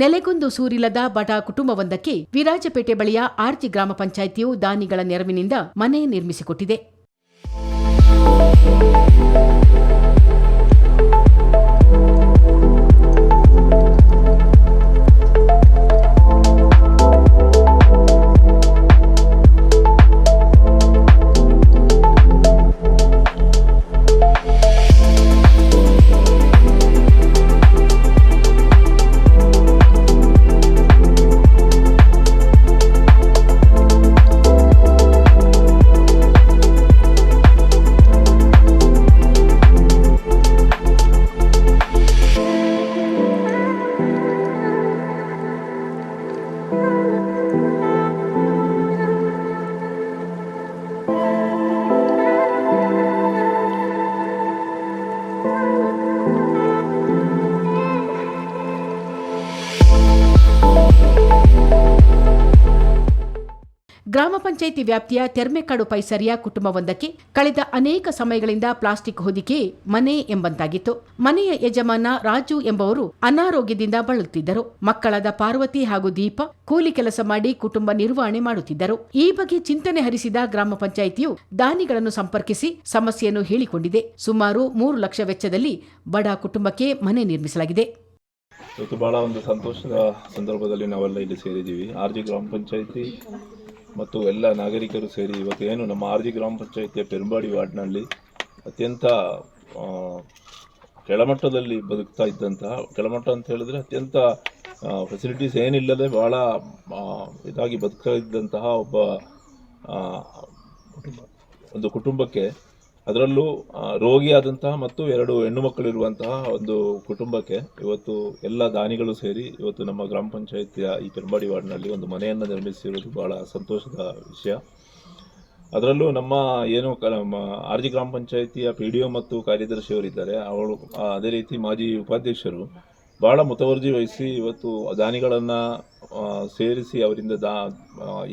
ನೆಲೆಗೊಂದು ಸೂರಿಲ್ಲದ ಬಡ ಕುಟುಂಬವೊಂದಕ್ಕೆ ವಿರಾಜಪೇಟೆ ಬಳಿಯ ಆರ್ಜಿ ಗ್ರಾಮ ಪಂಚಾಯಿತಿಯು ದಾನಿಗಳ ನೆರವಿನಿಂದ ಮನೆ ನಿರ್ಮಿಸಿಕೊಟ್ಟಿದೆ. ಗ್ರಾಮ ಪಂಚಾಯಿತಿ ವ್ಯಾಪ್ತಿಯ ತೆರ್ಮೆಕಾಡು ಪೈಸರಿಯ ಕುಟುಂಬವೊಂದಕ್ಕೆ ಕಳೆದ ಅನೇಕ ಸಮಯಗಳಿಂದ ಪ್ಲಾಸ್ಟಿಕ್ ಹೊದಿಕೆ ಮನೆ ಎಂಬಂತಾಗಿತ್ತು. ಮನೆಯ ಯಜಮಾನ ರಾಜು ಎಂಬವರು ಅನಾರೋಗ್ಯದಿಂದ ಬಳಲುತ್ತಿದ್ದರು. ಮಕ್ಕಳಾದ ಪಾರ್ವತಿ ಹಾಗೂ ದೀಪ ಕೂಲಿ ಕೆಲಸ ಮಾಡಿ ಕುಟುಂಬ ನಿರ್ವಹಣೆ ಮಾಡುತ್ತಿದ್ದರು. ಈ ಬಗ್ಗೆ ಚಿಂತನೆ ಹರಿಸಿದ ಗ್ರಾಮ ಪಂಚಾಯಿತಿಯು ದಾನಿಗಳನ್ನು ಸಂಪರ್ಕಿಸಿ ಸಮಸ್ಯೆಯನ್ನು ಹೇಳಿಕೊಂಡಿದೆ. ಸುಮಾರು ಮೂರು ಲಕ್ಷ ವೆಚ್ಚದಲ್ಲಿ ಬಡ ಕುಟುಂಬಕ್ಕೆ ಮನೆ ನಿರ್ಮಿಸಲಾಗಿದೆ. ಇವತ್ತು ಭಾಳ ಒಂದು ಸಂತೋಷದ ಸಂದರ್ಭದಲ್ಲಿ ನಾವೆಲ್ಲ ಇಲ್ಲಿ ಸೇರಿದ್ದೀವಿ. ಆರ್ ಜಿ ಗ್ರಾಮ ಪಂಚಾಯಿತಿ ಮತ್ತು ಎಲ್ಲ ನಾಗರಿಕರು ಸೇರಿ ಇವತ್ತು ಏನು ನಮ್ಮ ಆರ್ ಜಿ ಗ್ರಾಮ ಪಂಚಾಯಿತಿಯ ಪೆರುಂಬಾಡಿ ವಾರ್ಡ್ನಲ್ಲಿ ಅತ್ಯಂತ ಕೆಳಮಟ್ಟದಲ್ಲಿ ಬದುಕ್ತಾ ಇದ್ದಂತಹ, ಕೆಳಮಟ್ಟ ಅಂತ ಹೇಳಿದ್ರೆ ಅತ್ಯಂತ ಫೆಸಿಲಿಟೀಸ್ ಏನಿಲ್ಲದೆ ಭಾಳ ಇದಾಗಿ ಬದುಕ್ತಾ ಇದ್ದಂತಹ ಒಬ್ಬ ಒಂದು ಕುಟುಂಬಕ್ಕೆ ಅದರಲ್ಲೂ ರೋಗಿಯಾದಂತಹ ಮತ್ತು ಎರಡು ಹೆಣ್ಣು ಮಕ್ಕಳಿರುವಂತಹ ಒಂದು ಕುಟುಂಬಕ್ಕೆ ಇವತ್ತು ಎಲ್ಲ ದಾನಿಗಳು ಸೇರಿ ಇವತ್ತು ನಮ್ಮ ಗ್ರಾಮ ಪಂಚಾಯಿತಿಯ ಈ ಪೆರಂಬಾಡಿ ವಾರ್ಡ್ನಲ್ಲಿ ಒಂದು ಮನೆಯನ್ನು ನಿರ್ಮಿಸಿರುವುದು ಬಹಳ ಸಂತೋಷದ ವಿಷಯ. ಅದರಲ್ಲೂ ನಮ್ಮ ಏನು ನಮ್ಮ ಆರ್ ಜಿ ಗ್ರಾಮ ಪಂಚಾಯಿತಿಯ ಪಿ ಡಿ ಒ ಮತ್ತು ಕಾರ್ಯದರ್ಶಿಯವರಿದ್ದಾರೆ. ಅವಳು ಅದೇ ರೀತಿ ಮಾಜಿ ಉಪಾಧ್ಯಕ್ಷರು ಬಹಳ ಮುತುವರ್ಜಿ ವಹಿಸಿ ಇವತ್ತು ದಾನಿಗಳನ್ನು ಸೇರಿಸಿ ಅವರಿಂದ ದಾ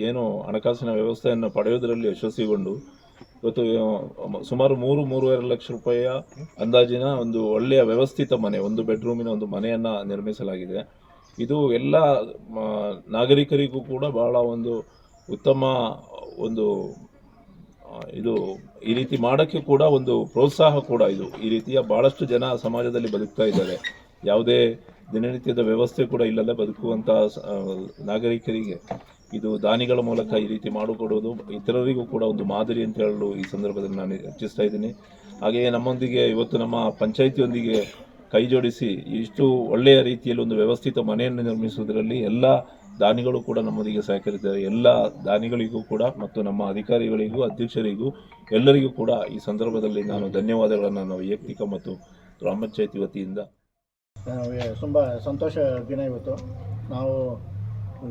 ಏನು ಹಣಕಾಸಿನ ವ್ಯವಸ್ಥೆಯನ್ನು ಪಡೆಯೋದರಲ್ಲಿ ಯಶಸ್ವಿಗೊಂಡು ಇವತ್ತು ಸುಮಾರು ಮೂರು, ಮೂರುವರೆ ಲಕ್ಷ ರೂಪಾಯಿಯ ಅಂದಾಜಿನ ಒಂದು ಒಳ್ಳೆಯ ವ್ಯವಸ್ಥಿತ ಮನೆ, ಒಂದು ಬೆಡ್ರೂಮಿನ ಒಂದು ಮನೆಯನ್ನು ನಿರ್ಮಿಸಲಾಗಿದೆ. ಇದು ಎಲ್ಲ ನಾಗರಿಕರಿಗೂ ಕೂಡ ಬಹಳ ಒಂದು ಉತ್ತಮ ಒಂದು ಇದು ಈ ರೀತಿ ಮಾಡೋಕ್ಕೆ ಕೂಡ ಒಂದು ಪ್ರೋತ್ಸಾಹ ಕೂಡ ಇದು. ಈ ರೀತಿಯ ಬಹಳಷ್ಟು ಜನ ಸಮಾಜದಲ್ಲಿ ಬದುಕ್ತಾ ಇದ್ದಾರೆ. ಯಾವುದೇ ದಿನನಿತ್ಯದ ವ್ಯವಸ್ಥೆ ಕೂಡ ಇಲ್ಲದೆ ಬದುಕುವಂಥ ನಾಗರಿಕರಿಗೆ. ಇದು ದಾನಿಗಳ ಮೂಲಕ ಈ ರೀತಿ ಮಾಡಿಕೊಡೋದು ಇತರರಿಗೂ ಕೂಡ ಒಂದು ಮಾದರಿ ಅಂತ ಹೇಳಲು ಈ ಸಂದರ್ಭದಲ್ಲಿ ನಾನು ಹೆಚ್ಚಿಸ್ತಾ ಇದ್ದೀನಿ. ಹಾಗೆಯೇ ನಮ್ಮೊಂದಿಗೆ ಇವತ್ತು ನಮ್ಮ ಪಂಚಾಯಿತಿಯೊಂದಿಗೆ ಕೈ ಜೋಡಿಸಿ ಇಷ್ಟು ಒಳ್ಳೆಯ ರೀತಿಯಲ್ಲಿ ಒಂದು ವ್ಯವಸ್ಥಿತ ಮನೆಯನ್ನು ನಿರ್ಮಿಸುವುದರಲ್ಲಿ ಎಲ್ಲ ದಾನಿಗಳು ಕೂಡ ನಮ್ಮೊಂದಿಗೆ ಸಹಕರಿಸಿದ್ದಾರೆ ಎಲ್ಲ ದಾನಿಗಳಿಗೂ ಕೂಡ ಮತ್ತು ನಮ್ಮ ಅಧಿಕಾರಿಗಳಿಗೂ, ಅಧ್ಯಕ್ಷರಿಗೂ ಎಲ್ಲರಿಗೂ ಕೂಡ ಈ ಸಂದರ್ಭದಲ್ಲಿ ನಾನು ಧನ್ಯವಾದಗಳನ್ನು ನಾನು ವೈಯಕ್ತಿಕ ಮತ್ತು ಗ್ರಾಮ ಪಂಚಾಯತಿ ವತಿಯಿಂದ. ತುಂಬ ಸಂತೋಷ ದಿನ ಇವತ್ತು. ನಾವು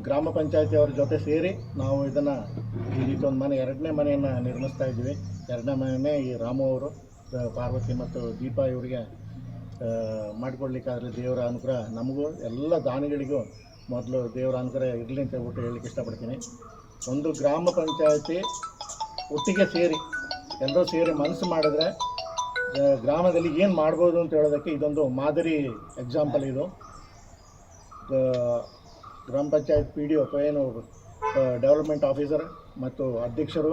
ಗ್ರಾಮ ಪಂಚಾಯತಿಯವ್ರ ಜೊತೆ ಸೇರಿ ನಾವು ಇದನ್ನು ಒಂದು ಮನೆ, ಎರಡನೇ ಮನೆಯನ್ನು ನಿರ್ಮಿಸ್ತಾ ಇದ್ದೀವಿ. ಎರಡನೇ ಮನೆಯೇ ಈ ರಾಮು ಅವರು ಪಾರ್ವತಿ ಮತ್ತು ದೀಪಾ ಇವರಿಗೆ ಮಾಡಿಕೊಡ್ಲಿಕ್ಕಾದ್ರೆ ದೇವರ ಅನುಗ್ರಹ ನಮಗೂ, ಎಲ್ಲ ದಾನಿಗಳಿಗೂ ಮೊದಲು ದೇವರ ಅನುಗ್ರಹ ಇರಲಿ ಅಂತ ಹೇಳ್ಬಿಟ್ಟು ಹೇಳಲಿಕ್ಕೆ ಇಷ್ಟಪಡ್ತೀನಿ. ಒಂದು ಗ್ರಾಮ ಪಂಚಾಯತಿ ಒಟ್ಟಿಗೆ ಸೇರಿ, ಎಲ್ಲರೂ ಸೇರಿ ಮನಸ್ಸು ಮಾಡಿದ್ರೆ ಗ್ರಾಮದಲ್ಲಿ ಏನು ಮಾಡ್ಬೋದು ಅಂತ ಹೇಳೋದಕ್ಕೆ ಇದೊಂದು ಮಾದರಿ ಎಕ್ಸಾಂಪಲ್ ಇದು. ಗ್ರಾಮ ಪಂಚಾಯತ್ ಪಿ ಡಿ ಒ ಏನು ಡೆವಲಪ್ಮೆಂಟ್ ಆಫೀಸರ್ ಮತ್ತು ಅಧ್ಯಕ್ಷರು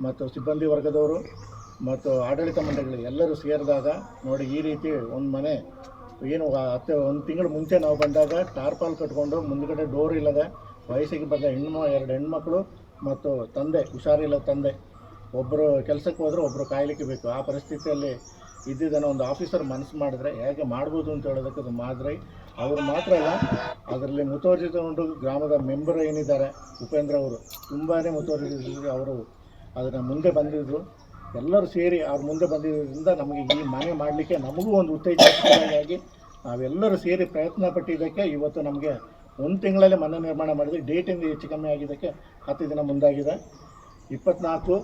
ಮತ್ತು ಸಿಬ್ಬಂದಿ ವರ್ಗದವರು ಮತ್ತು ಆಡಳಿತ ಮಂಡಳಿಗಳು ಎಲ್ಲರೂ ಸೇರಿದಾಗ ನೋಡಿ ಈ ರೀತಿ ಒಂದು ಮನೆ ಏನು ಹತ್ತು, ಒಂದು ತಿಂಗಳು ಮುಂಚೆ ನಾವು ಬಂದಾಗ ಟಾರ್ಪಾಲ್ ಕಟ್ಕೊಂಡು ಮುಂದ್ಗಡೆ ಡೋರ್ ಇಲ್ಲದೆ ವಯಸ್ಸಿಗೆ ಬಂದ ಹೆಣ್ಣು, ಎರಡು ಹೆಣ್ಮಕ್ಳು ಮತ್ತು ತಂದೆ ಹುಷಾರಿಲ್ಲ ತಂದೆ. ಒಬ್ಬರು ಕೆಲಸಕ್ಕೆ ಹೋದ್ರೆ ಒಬ್ಬರು ಕಾಯಲಿಕ್ಕೆ ಬೇಕು. ಆ ಪರಿಸ್ಥಿತಿಯಲ್ಲಿ ಇದ್ದಿದ್ದನ್ನು ಒಂದು ಆಫೀಸರ್ ಮನಸ್ಸು ಮಾಡಿದ್ರೆ ಹೇಗೆ ಮಾಡ್ಬೋದು ಅಂತ ಹೇಳೋದಕ್ಕೆ ಅದು ಮಾದರಿ. ಅವರು ಮಾತ್ರ ಅಲ್ಲ, ಅದರಲ್ಲಿ ಮುತುವರ್ಜಿತಗೊಂಡು ಗ್ರಾಮದ ಮೆಂಬರ್ ಏನಿದ್ದಾರೆ, ಉಪೇಂದ್ರ ಅವರು ತುಂಬಾ ಮುತುವರ್ಜಿತ ಅವರು ಅದನ್ನು ಮುಂದೆ ಬಂದಿದ್ದರು ಎಲ್ಲರೂ ಸೇರಿ ಅವ್ರ ಮುಂದೆ ಬಂದಿದ್ದರಿಂದ ನಮಗೆ ಈ ಮನೆ ಮಾಡಲಿಕ್ಕೆ ನಮಗೂ ಒಂದು ಉತ್ತೇಜನವಾಗಿ ನಾವೆಲ್ಲರೂ ಸೇರಿ ಪ್ರಯತ್ನ ಪಟ್ಟಿದ್ದಕ್ಕೆ ಇವತ್ತು ನಮಗೆ ಒಂದು ತಿಂಗಳಲ್ಲೇ ಮನೆ ನಿರ್ಮಾಣ ಮಾಡಿದ್ವಿ ಡೇಟಿಂದ ಹೆಚ್ಚು ಕಮ್ಮಿ ಆಗಿದ್ದಕ್ಕೆ ಹತ್ತು ದಿನ ಮುಂದಾಗಿದೆ. ಇಪ್ಪತ್ನಾಲ್ಕು,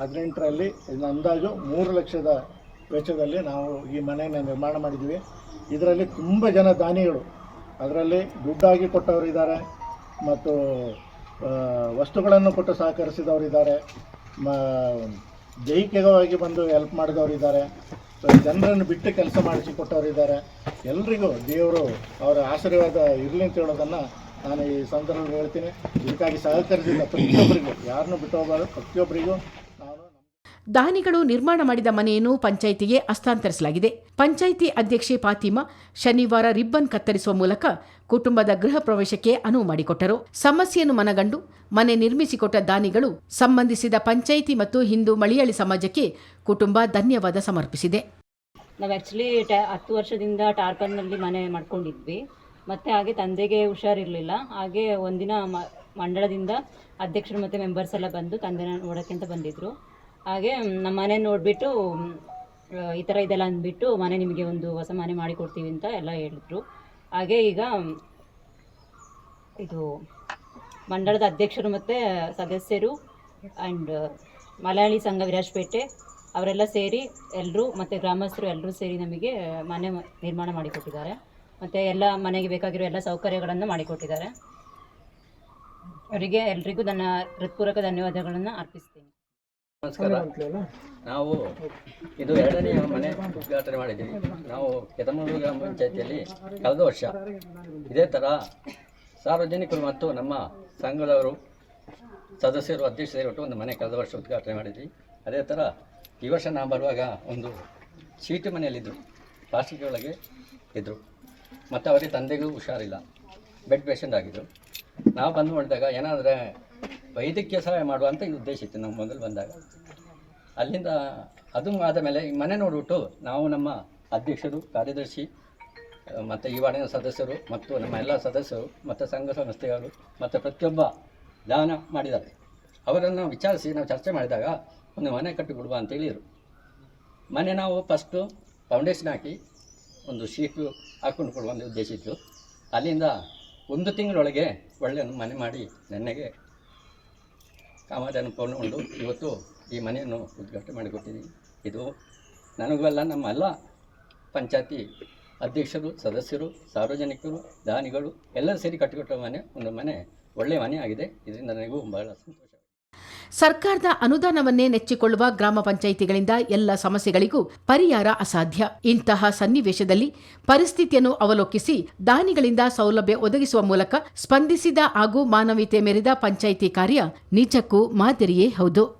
ಹದಿನೆಂಟರಲ್ಲಿ ಇದನ್ನ ಅಂದಾಜು ಮೂರು ಲಕ್ಷದ ವೆಚ್ಚದಲ್ಲಿ ನಾವು ಈ ಮನೆಯನ್ನು ನಿರ್ಮಾಣ ಮಾಡಿದ್ದೀವಿ. ಇದರಲ್ಲಿ ತುಂಬ ಜನ ದಾನಿಗಳು. ಅದರಲ್ಲಿ ದುಡ್ಡಾಗಿ ಕೊಟ್ಟವರಿದ್ದಾರೆ ಮತ್ತು ವಸ್ತುಗಳನ್ನು ಕೊಟ್ಟು ಸಹಕರಿಸಿದವರಿದ್ದಾರೆ ಮ ದೈಹಿಕವಾಗಿ ಬಂದು ಹೆಲ್ಪ್ ಮಾಡಿದವರಿದ್ದಾರೆ ಜನರನ್ನು ಬಿಟ್ಟು ಕೆಲಸ ಮಾಡಿಸಿ ಕೊಟ್ಟವರಿದ್ದಾರೆ ಎಲ್ರಿಗೂ ದೇವರು ಅವರ ಆಶೀರ್ವಾದ ಇರಲಿ ಅಂತ ಹೇಳೋದನ್ನು ನಾನು ಈ ಸಂದರ್ಭದಲ್ಲಿ ಹೇಳ್ತೀನಿ. ಇದಕ್ಕಾಗಿ ಸಹಕರಿಸಿದ ಪ್ರತಿಯೊಬ್ಬರಿಗೂ, ಯಾರನ್ನೂ ಬಿಟ್ಟು ಹೋಗಬಾರ್ದು. ಪ್ರತಿಯೊಬ್ಬರಿಗೂ ದಾನಿಗಳು ನಿರ್ಮಾಣ ಮಾಡಿದ ಮನೆಯನ್ನು ಪಂಚಾಯಿತಿಗೆ ಹಸ್ತಾಂತರಿಸಲಾಗಿದೆ. ಪಂಚಾಯಿತಿ ಅಧ್ಯಕ್ಷೆ ಫಾತಿಮಾ ಶನಿವಾರ ರಿಬ್ಬನ್ ಕತ್ತರಿಸುವ ಮೂಲಕ ಕುಟುಂಬದ ಗೃಹ ಪ್ರವೇಶಕ್ಕೆ ಅನುವು ಮಾಡಿಕೊಟ್ಟರು. ಸಮಸ್ಯೆಯನ್ನು ಮನಗಂಡು ಮನೆ ನಿರ್ಮಿಸಿಕೊಟ್ಟ ದಾನಿಗಳು ಸಂಬಂಧಿಸಿದ ಪಂಚಾಯಿತಿ ಮತ್ತು ಹಿಂದೂ ಮಳಿಯಾಳಿ ಸಮಾಜಕ್ಕೆ ಕುಟುಂಬ ಧನ್ಯವಾದ ಸಮರ್ಪಿಸಿದೆ. ನಾವು ಆ್ಯಕ್ಚುಲಿ ಟ ಹತ್ತು ವರ್ಷದಿಂದ ಟಾರ್ಪನ್ನಲ್ಲಿ ಮನೆ ಮಾಡ್ಕೊಂಡಿದ್ವಿ. ಮತ್ತು ಹಾಗೆ ತಂದೆಗೆ ಹುಷಾರಿರಲಿಲ್ಲ. ಹಾಗೆ ಒಂದಿನ ಮಂಡಳದಿಂದ ಅಧ್ಯಕ್ಷರು ಮತ್ತು ಮೆಂಬರ್ಸ್ ಎಲ್ಲ ಬಂದು ತಂದೆನ ನೋಡೋಕ್ಕೆ ಅಂತ ಬಂದಿದ್ದರು ಹಾಗೆ ನಮ್ಮ ಮನೆ ನೋಡಿಬಿಟ್ಟು ಈ ಥರ ಇದೆಲ್ಲ ಅಂದ್ಬಿಟ್ಟು ಮನೆ ನಿಮಗೆ ಒಂದು ಹೊಸ ಮನೆ ಮಾಡಿಕೊಡ್ತೀವಿ ಅಂತ ಎಲ್ಲ ಹೇಳಿದ್ರು. ಹಾಗೆ ಈಗ ಇದು ಮಂಡಳದ ಅಧ್ಯಕ್ಷರು ಮತ್ತು ಸದಸ್ಯರು ಆ್ಯಂಡ್ ಮಲಯಾಳಿ ಸಂಘ ವಿರಾಜಪೇಟೆ ಅವರೆಲ್ಲ ಸೇರಿ ಎಲ್ಲರೂ ಮತ್ತು ಗ್ರಾಮಸ್ಥರು ಎಲ್ಲರೂ ಸೇರಿ ನಮಗೆ ಮನೆ ನಿರ್ಮಾಣ ಮಾಡಿಕೊಟ್ಟಿದ್ದಾರೆ. ಮತ್ತು ಎಲ್ಲ ಮನೆಗೆ ಬೇಕಾಗಿರೋ ಎಲ್ಲ ಸೌಕರ್ಯಗಳನ್ನು ಮಾಡಿಕೊಟ್ಟಿದ್ದಾರೆ. ಅವರಿಗೆ ಎಲ್ರಿಗೂ ನನ್ನ ಹೃತ್ಪೂರ್ವಕ ಧನ್ಯವಾದಗಳನ್ನು ಅರ್ಪಿಸ್ತೀನಿ. ನಮಸ್ಕಾರ. ನಾವು ಇದು ಎರಡನೇ ಮನೆ ಉದ್ಘಾಟನೆ ಮಾಡಿದ್ದೀವಿ. ನಾವು ಕೆದಮೂರು ಗ್ರಾಮ ಪಂಚಾಯತಿಯಲ್ಲಿ ಕಳೆದ ವರ್ಷ ಇದೇ ಥರ ಸಾರ್ವಜನಿಕರು ಮತ್ತು ನಮ್ಮ ಸಂಘದವರು ಸದಸ್ಯರು ಅಧ್ಯಕ್ಷ ಒಟ್ಟು ಒಂದು ಮನೆ ಕಳೆದ ವರ್ಷ ಉದ್ಘಾಟನೆ ಮಾಡಿದ್ವಿ. ಅದೇ ಥರ ಈ ವರ್ಷ ನಾವು ಬರುವಾಗ ಒಂದು ಸೀಟು ಮನೆಯಲ್ಲಿದ್ದರು ಪ್ಲಾಸ್ಟಿಕ್ ಒಳಗೆ ಇದ್ದರು ಮತ್ತು ಅವರಿಗೆ ತಂದೆಗೂ ಹುಷಾರಿಲ್ಲ. ಬೆಡ್ ಪೇಷಂಟ್ ಆಗಿದ್ದರು ನಾವು ಬಂದು ಮಾಡಿದಾಗ ಏನಾದರೆ ವೈದ್ಯಕೀಯ ಸಹಾಯ ಮಾಡುವಂಥ ಈ ಉದ್ದೇಶ ಇತ್ತು ನಾವು ಮೊದಲು ಬಂದಾಗ. ಅಲ್ಲಿಂದ ಅದು ಆದ ಮೇಲೆ ಈ ಮನೆ ನೋಡ್ಬಿಟ್ಟು ನಾವು ನಮ್ಮ ಅಧ್ಯಕ್ಷರು, ಕಾರ್ಯದರ್ಶಿ ಮತ್ತು ಈ ವಾರ್ಡಿನ ಸದಸ್ಯರು, ಮತ್ತು ನಮ್ಮ ಎಲ್ಲ ಸದಸ್ಯರು, ಮತ್ತು ಸಂಘ ಸಂಸ್ಥೆಯವರು ಮತ್ತು ಪ್ರತಿಯೊಬ್ಬ ದಾನ ಮಾಡಿದ್ದಾರೆ. ಅವರನ್ನು ವಿಚಾರಿಸಿ ನಾವು ಚರ್ಚೆ ಮಾಡಿದಾಗ ಒಂದು ಮನೆ ಕಟ್ಟಿಕೊಡುವ ಅಂತ ಹೇಳಿದರು. ಮನೆ ನಾವು ಫಸ್ಟು ಫೌಂಡೇಶನ್ ಹಾಕಿ ಒಂದು ಶೀಟು ಹಾಕ್ಕೊಂಡು ಕೊಡುವ ಒಂದು ಉದ್ದೇಶ ಇತ್ತು. ಅಲ್ಲಿಂದ ಒಂದು ತಿಂಗಳೊಳಗೆ ಒಳ್ಳೆಯ ಮನೆ ಮಾಡಿ, ನೆನ್ನೆಗೆ ಉಂಟು ಇವತ್ತು ಈ ಮನೆಯನ್ನು ಉದ್ಘಾಟನೆ ಮಾಡಿಕೊಟ್ಟಿದ್ದೀನಿ ಇದು ನನಗೂ ಅಲ್ಲ, ನಮ್ಮ ಎಲ್ಲ ಪಂಚಾಯತಿ ಅಧ್ಯಕ್ಷರು, ಸದಸ್ಯರು, ಸಾರ್ವಜನಿಕರು, ದಾನಿಗಳು ಎಲ್ಲರೂ ಸೇರಿ ಕಟ್ಟಿಕೊಟ್ಟ ಮನೆ, ಒಂದು ಮನೆ ಒಳ್ಳೆಯ ಮನೆ ಆಗಿದೆ. ಇದರಿಂದ ನನಗೂ ಬಹಳ ಸಂತೋಷ. ಸರ್ಕಾರದ ಅನುದಾನವನ್ನೇ ನೆಚ್ಚಿಕೊಳ್ಳುವ ಗ್ರಾಮ ಪಂಚಾಯಿತಿಗಳಿಂದ ಎಲ್ಲ ಸಮಸ್ಯೆಗಳಿಗೂ ಪರಿಹಾರ ಅಸಾಧ್ಯ. ಇಂತಹ ಸನ್ನಿವೇಶದಲ್ಲಿ ಪರಿಸ್ಥಿತಿಯನ್ನು ಅವಲೋಕಿಸಿ ದಾನಿಗಳಿಂದ ಸೌಲಭ್ಯ ಒದಗಿಸುವ ಮೂಲಕ ಸ್ಪಂದಿಸಿದ ಹಾಗೂ ಮಾನವೀಯತೆ ಮೆರೆದ ಪಂಚಾಯಿತಿ ಕಾರ್ಯ ನಿಜಕ್ಕೂ ಮಾದರಿಯೇ ಹೌದು.